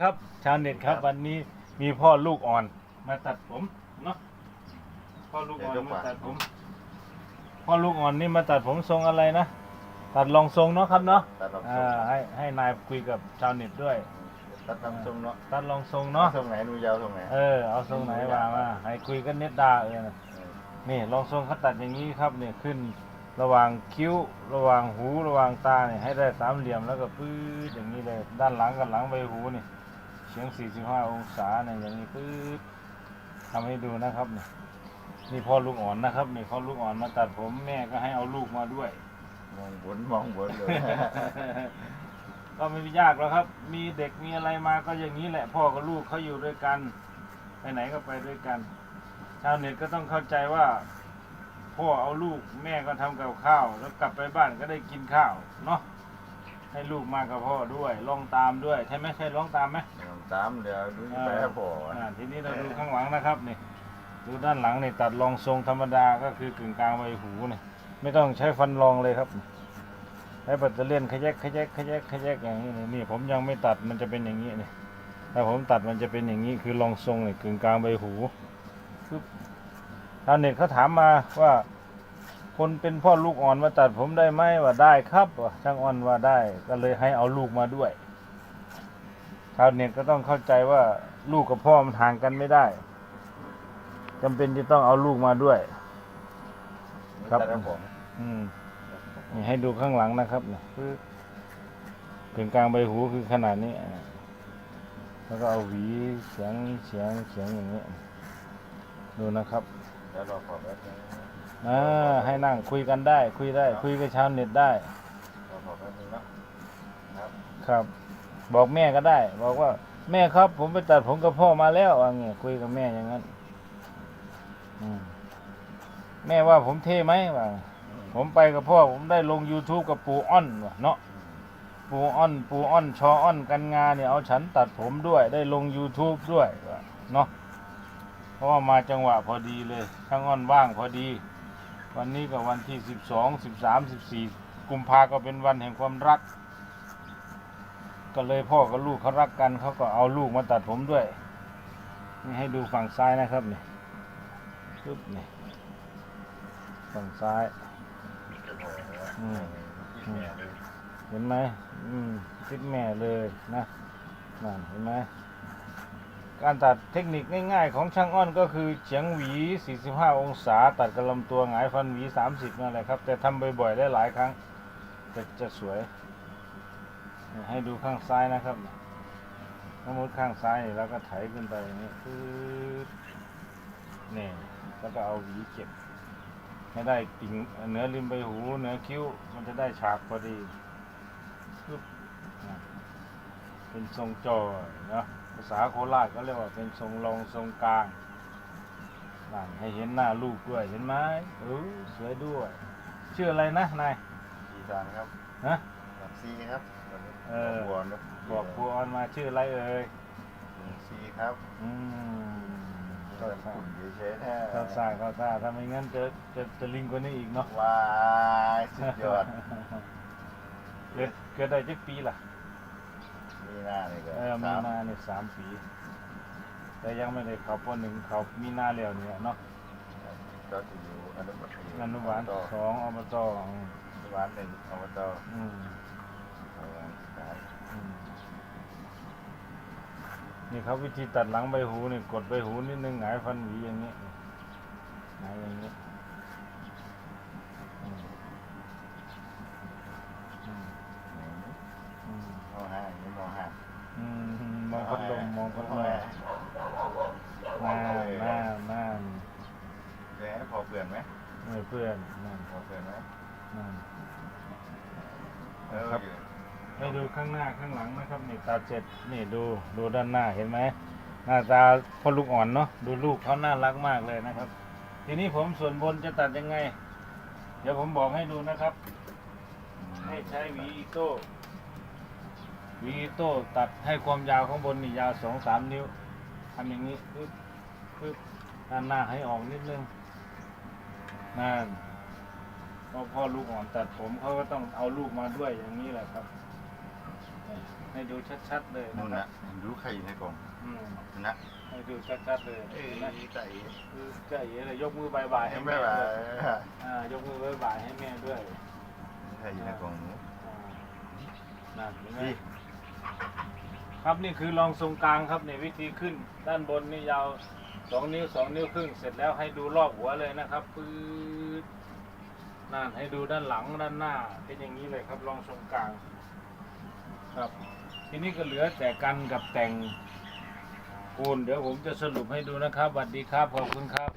ครับ ชาวเน็ตครับครับ วันนี้มีพ่อลูกอ่อนมาตัดผมเนาะพ่อลูกอ่อนเดี๋ยวมาฝากตัดผมพ่อลูกอ่อนนี่มาตัดผมทรงอะไรนะตัดรองทรงเนาะครับเนาะตัดลำทรอ่างให้ให้นายคุยกับชาวเน็ตด้วย ตัดลำทรงเนาะตัดรองทรงเนาะทรงไหนหนูยาวทรงไหนเออเอาทรงไหนมามาให้คุยกันเน็ตดาเออนะนี่รองทรงเขาตัดอย่างนี้ครับเนี่ยขึ้นระหว่างคิ้วระหว่างหูระหว่างตาเนี่ยให้ได้สามเหลี่ยมแล้วก็ปื๊ดอย่างนี้เลย ด้านหลังกับหลังใบหูนี่ เฉียง 45 องศาเนี่ยอย่างนี้ปื๊ดทำให้ดูนะครับนี่นี่พ่อลูกอ่อนนะครับนี่พ่อลูกอ่อนมาตัดผมแม่ก็ให้เอาลูกมาด้วย มองบนมองบนเลย ก็ไม่ยากหรอกครับ มีเด็กมีอะไรมาก็อย่างนี้แหละ พ่อกับลูกเขาอยู่ด้วยกัน ไปไหนก็ไปด้วยกัน ชาวเน็ตก็ต้องเข้าใจว่า พ่อเอาลูกแม่ก็ทำกับข้าว แล้วกลับไปบ้านก็ได้กินข้าวเนาะ ให้ลูกมากับพ่อด้วยลองตามด้วยใช่ไหมใช่ลองตามไหมตามเดี๋ยวดูไปให้พ่ออ่าทีนี้เราดูข้างหลังนะครับนี่ดูด้านหลังนี่ตัดรองทรงธรรมดาก็คือกึ่งกลางใบหูนี่ไม่ต้องใช้ฟันรองเลยครับใช้ปัตเตอร์เลียนขยักขยักขยักขยักอย่างนี้นี่นี่ผมยังไม่ตัดมันจะเป็นอย่างนี้นี่ถ้าผมตัดมันจะเป็นอย่างนี้คือรองทรงนี่กึ่งกลางใบหูปึ๊บชาวเน็ตเขาถามมาว่า คนเป็นพ่อลูกอ่อนมาตัดผมได้ไหมว่าได้ครับว่าช่างอ่อนว่าได้ก็เลยให้เอาลูกมาด้วยชาวเน็ตก็ต้องเข้าใจว่าลูกกับพ่อมันห่างกันไม่ได้จำเป็นจะต้องเอาลูกมาด้วย ครับตัดให้ผมอืมนี่ให้ดูข้างหลังนะครับเนี่ยคือถึงกลางใบหูคือขนาดนี้อ่าแล้วก็เอาหวีเสียงเสียงเสียงอย่างนี้ ดูนะครับเดี๋ยวรอพ่อแป๊บนึง อ่าให้นั่งคุยกันได้ คุยได้ คุยกับชาวเน็ตได้รอพ่อแป๊บนึงเนาะครับครับ บอกแม่ก็ได้ บอกว่า แม่ครับ ผมไปตัดผมกับพ่อมาแล้วว่าเงี้ยคุยกับแม่อย่างนั้นอืมแม่ว่าผมเท่ไหมว่าผมไปกับพ่อผมได้ลง YouTube กับปูอ้อนว่ะเนาะปูอ้อนปูอ้อนชออ้อนกันงาเนี่ยเอาฉันตัดผมด้วย ได้ลง YouTube ด้วยว่ะเนาะเพราะว่ามาจังหวะพอดีเลยช่างอ้อนว่างพอดี วันนี้ก็วันที่สิบสองสิบสามสิบสี่กุมภาก็เป็นวันแห่งความรัก ก็เลยพ่อกับลูกเขารักกันเขาก็เอาลูกมาตัดผมด้วย นี่ให้ดูฝั่งซ้ายนะครับนี่ปึ๊บนี่ฝั่งซ้ายอืมอืมเห็นไหมอืมติดแม่เลยนะนั่นเห็นไหม การตัดเทคนิคง่ายๆ ของช่างอ้อนก็คือเฉียงหวี 45 องศา ตัดกระลำตัวหงายฟันหวี 30นั่นแหละครับ แต่ทำบ่อยๆได้หลายครั้งจะจะสวย ให้ดูข้างซ้ายนะครับสมมติข้างซ้ายแล้วก็ไถขึ้นไปอย่างนี้ปึ๊บนี่แล้วก็เอาหวีเก็บให้ได้ติ่งเนื้อริมใบหูเนื้อคิ้ว มันจะได้ฉากพอดี เป็นทรงจอยเนาะ ภาษาโคราชก็เรียกว่าเป็นทรงรองทรงกลางนั่นให้เห็นหน้าลูกด้วยเห็นไหมเออสวยด้วย ชื่ออะไรนะนายซีจานครับฮะแบบซีครับเออบัวเนอะบอกครูออนมาชื่ออะไรเอ่ยซีครับอืมก็ก็ขุ่นเฉยๆแท้เข้าซ่าเข้าซ่าถ้าไม่งั้นจะจะจะลิงกว่านี้อีกเนาะว้ายสุดยอดเกิดเกิดได้จักปีล่ะ มีหน้าเลยก็เออมีสามนาเนี่ยสามปี แต่ยังไม่ได้เขาปหนึ่งเขามีนาแล้วเนี่ยเนาะก็จะอยู่อนุบาลอนุบาลต่อสองอบตอนุบาลหนึ่งอบตอืมอนุบาลสามอืมนี่เขาวิธีตัดหลังใบหูนี่กดใบหูนิดนึงหงายฟันหวีอย่างนี้หงายอย่างนี้อืมอืมอืม มห้าอย่างนี้มห้า อืมมองพั ดลมมองพัดลมน้ำน้ำน้เดี๋ยวพอเปลี่ยนไหมไม่เพื่อนนั่นพอเปลี่ยนไหมนั่นเออครับให้ดูข้างหน้าข้างหลังนะครับนี่ตาเจ็ดนี่ดูดูด้านหน้าเห็นไหมหน้าตาพ่อลูกอ่อนเนาะดูลูกเขาน่ารักมากเลยนะครับ ทีนี้ผมส่วนบนจะตัดยังไง เดี๋ยวผมบอกให้ดูนะครับ ให้ใช้หวีอีโต้ วีอีโต้ตัดให้ความยาวข้างบนนี่ยาวสองสามนิ้วทำอย่างนี้ปึ๊บปึ๊บด้านหน้าให้ออกนิดนึงนั่นเพราะพ่อลูกอ่อนตัดผมเขาก็ต้องเอาลูกมาด้วยอย่างนี้แหละครับ ให้ให้ดูชัดๆเลยนู่นนะครันะบรู้ใครอยู่ในกล่องอืมนะให้ดูชัดๆเลยเอ้ยนะใจคือใจเอ๋เลยยกมือบายบายให้ให้แม่แม่ด้บ่าวยอ่ายกมือบายบายให้แม่ด้วยใครอยู่ในกล่องหนูอ่านั่นเห็นไหม นี่ ครับนี่คือรองทรงกลางครับในวิธีขึ้น ด้านบนนี่ยาวสองนิ้วสองนิ้วครึ่งเสร็จแล้วให้ดูรอบหัวเลยนะครับปื๊ดนั่นให้ดูด้านหลังด้านหน้า เป็นอย่างนี้เลยครับรองทรงกลาง ครับ ทีนี้ก็เหลือแต่กันกับแต่งปูนเดี๋ยวผมจะสรุปให้ดูนะครับสวัสดีครับขอบคุณครับ